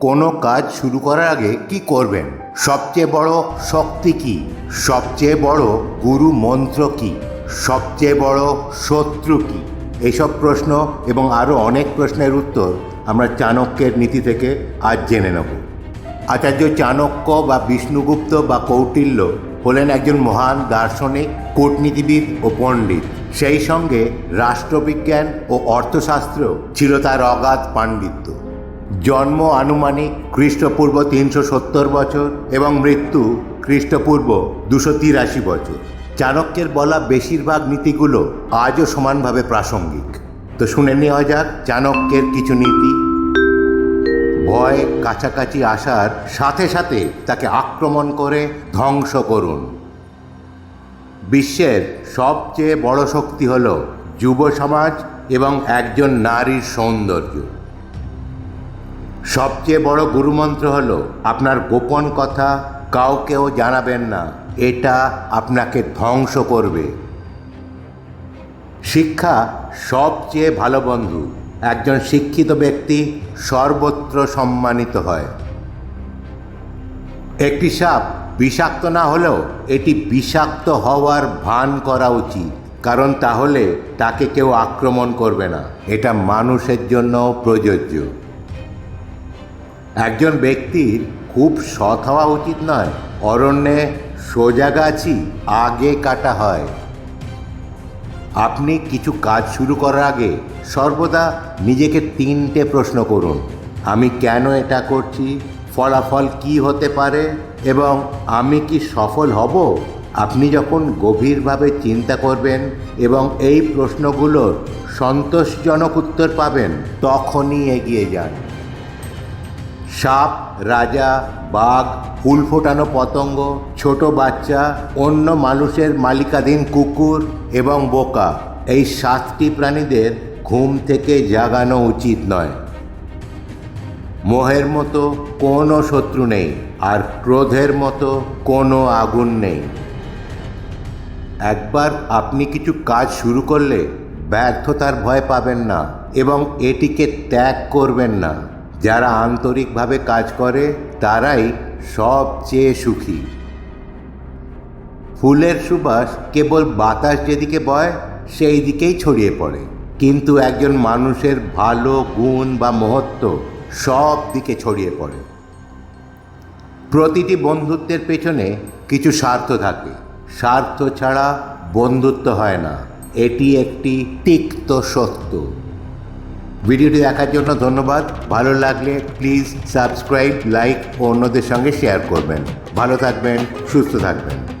কোনো কাজ শুরু করার আগে কি করবেন? সবচেয়ে বড় শক্তি কি? সবচেয়ে বড় গুরু মন্ত্র কি? সবচেয়ে বড় শত্রু কি? এইসব প্রশ্ন এবং আরও অনেক প্রশ্নের উত্তর আমরা চাণক্যের নীতি থেকে আজ জেনে নেব। আচার্য চাণক্য বা বিষ্ণুগুপ্ত বা কৌটিল্য হলেন একজন মহান দার্শনিক, কূটনীতিবিদ ও পণ্ডিত। সেই সঙ্গে রাষ্ট্রবিজ্ঞান ও অর্থশাস্ত্র ছিল তার অগাধ পাণ্ডিত্য। জন্ম আনুমানিক খ্রিস্টপূর্ব তিনশো সত্তর বছর এবং মৃত্যু খ্রিস্টপূর্ব দুশো তিরাশি বছর। চাণক্যের বলা বেশিরভাগ নীতিগুলো আজও সমানভাবে প্রাসঙ্গিক। তো শুনে নেওয়া যাক চাণক্যের কিছু নীতি। ভয়, কাছাকাছি আসার সাথে সাথে তাকে আক্রমণ করে ধ্বংস করুন। বিশ্বের সবচেয়ে বড় শক্তি হল যুব সমাজ এবং একজন নারীর সৌন্দর্য। সবচেয়ে বড় গুরুমন্ত্র হল, আপনার গোপন কথা কাউকেও জানাবেন না। এটা আপনাকে ধ্বংস করবে। শিক্ষা সবচেয়ে ভালো বন্ধু। একজন শিক্ষিত ব্যক্তি সর্বত্র সম্মানিত হয়। একটি সাপ বিষাক্ত না হলেও এটি বিষাক্ত হওয়ার ভান করা উচিত, কারণ তাহলে তাকে কেউ আক্রমণ করবে না। এটা মানুষের জন্য প্রযোজ্য। একজন ব্যক্তির খুব সৎ হওয়া উচিত নয়। অরণ্যে সোজা গাছই আগে কাটা হয়। আপনি কিছু কাজ শুরু করার আগে সর্বদা নিজেকে তিনটে প্রশ্ন করুন। আমি কেন এটা করছি? ফলাফল কি হতে পারে? এবং আমি কি সফল হব? আপনি যখন গভীরভাবে চিন্তা করবেন এবং এই প্রশ্নগুলোর সন্তোষজনক উত্তর পাবেন, তখনই এগিয়ে যান। সাপ, রাজা, বাঘ, ফুল ফোটানো পতঙ্গ, ছোট বাচ্চা, অন্য মানুষের মালিকাধীন কুকুর এবং বোকা। এই সাতটি প্রাণীদের ঘুম থেকে জাগানো উচিত নয়। মোহের মতো কোনো শত্রু নেই আর ক্রোধের মতো কোনো আগুন নেই। একবার আপনি কিছু কাজ শুরু করলে ব্যর্থতার ভয় পাবেন না এবং এটিকে ত্যাগ করবেন না। যারা আন্তরিকভাবে কাজ করে, তারাই সবচেয়ে সুখী। ফুলের সুবাস কেবল বাতাস যেদিকে বয়, সেই দিকেই ছড়িয়ে পড়ে। কিন্তু একজন মানুষের ভালো গুণ বা মহত্ব সব দিকে ছড়িয়ে পড়ে। প্রতিটি বন্ধুত্বের পেছনে কিছু স্বার্থ থাকে। স্বার্থ ছাড়া বন্ধুত্ব হয় না। এটি একটি তিক্ত সত্য। ভিডিওটি দেখার জন্য ধন্যবাদ। ভালো লাগলে প্লিজ সাবস্ক্রাইব লাইক ও অন্যদের সঙ্গে শেয়ার করবেন। ভালো থাকবেন, সুস্থ থাকবেন।